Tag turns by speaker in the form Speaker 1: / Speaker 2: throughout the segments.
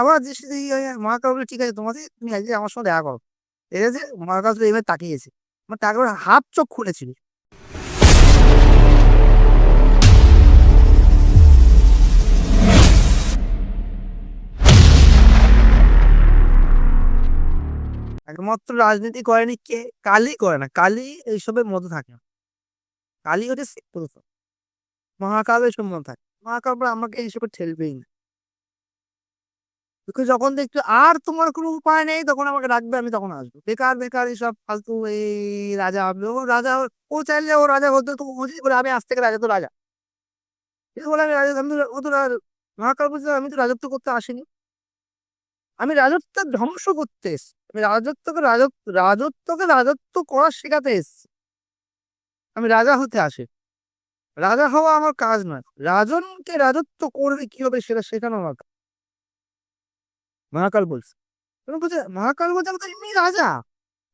Speaker 1: আবার দৃষ্টি দিয়ে মহাকাল বলে ঠিক আছে তোমাদের তুমি আজকে আমার সঙ্গে দেখা করো। ঠিক আছে মহাকাল তো এবার তাকিয়েছে। মানে তারপর হাফ চোখ খুলেছিল। একমাত্র রাজনীতি করেনি কে? কালি করে না। কালি এইসবের মধ্যে থাকে। না কালি হচ্ছে মহাকাল এইসব মধ্যে থাকে। মহাকাল আমাকে এইসবে ঠেলবেই না। তোকে যখন দেখছ, আর তোমার কোনো উপায় নেই, তখন আমাকে ডাকবে, আমি তখন আসব। বেকার বেকার এইসব ফালতু, এই রাজা হবে। ও রাজা, ও চাইলে ও রাজা হতে, তো বলে, আমি আজ থেকে রাজা, তো রাজা। বলে, আমি রাজা, আমি ও তো মহাকাল আমি তো রাজত্ব করতে আসিনি। আমি রাজত্ব ধ্বংস করতে এসেছি। আমি রাজত্বকে রাজত্ব রাজত্বকে রাজত্ব করা শেখাতে এসেছি। আমি রাজা হতে আসি। রাজা হওয়া আমার কাজ নয়। রাজনকে রাজত্ব করবে কি হবে সেটা শেখানো আমার। মহাকাল বলছে। মহাকাল বলছে আমি তো এমনি রাজা।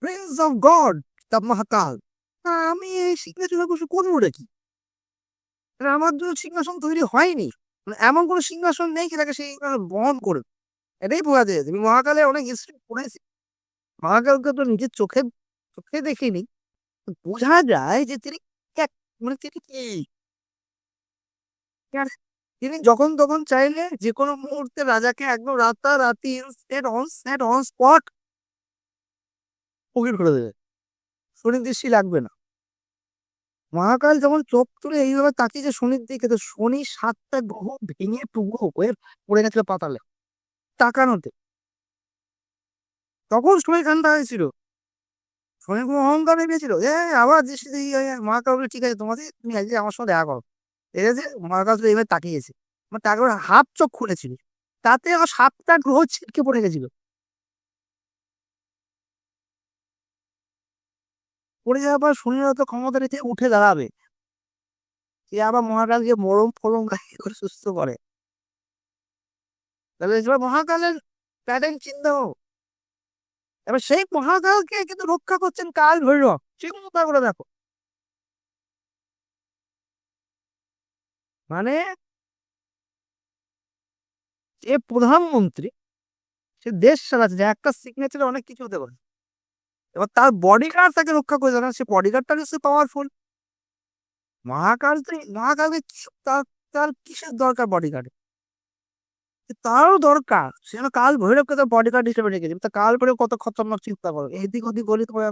Speaker 1: Prince of god the Mahakal. আমি এই সিংহাসনে বসে করব নাকি? মানে আমার জন্য সিংহাসন তৈরি হয়নি। মানে এমন কোনো সিংহাসন নেই যেটাকে সেই সিংহাসন বহন করবে এটাই বোঝা যায়। আমি মহাকালে অনেক হিস্ট্রি পড়েছি। মহাকালকে তো নিজের চোখে চোখে দেখিনি। বোঝা যায় যে তিনি মানে তিনি কি? তিনি যখন তখন চাইলে যে কোনো মুহূর্তে রাজাকে একদম রাতারাতি অন স্পট ফকির করে দেবে। শনির দৃষ্টি লাগবে না। মহাকাল যখন চোখ তুলে এইভাবে তাকিয়েছে শনির দিকে, তো শনি সাতটা গ্রহ ভেঙে টুকরো হয়ে পড়ে গেছিল পাতালে, তাকানোতে। তখন শনি ঠান্ডা হয়েছিল। শনি কোনো অহংকার গেছিল এ আবার দৃষ্টি মহাকাল ঠিক আছে, তোমাদের তুমি আজকে আমার সঙ্গে দেখা করো। ঠিক আছে মহাকাল তো এবার তাকিয়েছে। আমার তারপর হাফ চোখ খুলেছিল। তাতে আমার সাতটা গ্রহ ছিটকে পড়ে গেছিল। পড়ে যাওয়ার পর শনির তো ক্ষমতা নিতে উঠে দাঁড়াবে। সে আবার মহাকালকে মরম গায়ে করে সুস্থ করে। তাহলে এবার মহাকালের প্যাটার্ন চিন্তা এবার সেই মহাকালকে কিন্তু রক্ষা করছেন কাল ভৈরব। চিন্তা করে দেখো। মানে যে প্রধানমন্ত্রী, সে দেশ চালাচ্ছে যে একটা সিগনেচারে অনেক কিছু হতে পারে। এবার তার বডিগার্ড তাকে রক্ষা করে দেয় না সে বডিগার্ডটা নিশ্চয়ই পাওয়ারফুল মহাকাল তো মহাকালকে তার তার কিসের দরকার বডিগার্ড তারও দরকার। সে কাল ভৈরবকে তার বডিগার্ড হিসেবে রেখেছে। তা কাল ভৈরব কত খতরনাক চিন্তা করো। এদিক ওদিক গলি তোমার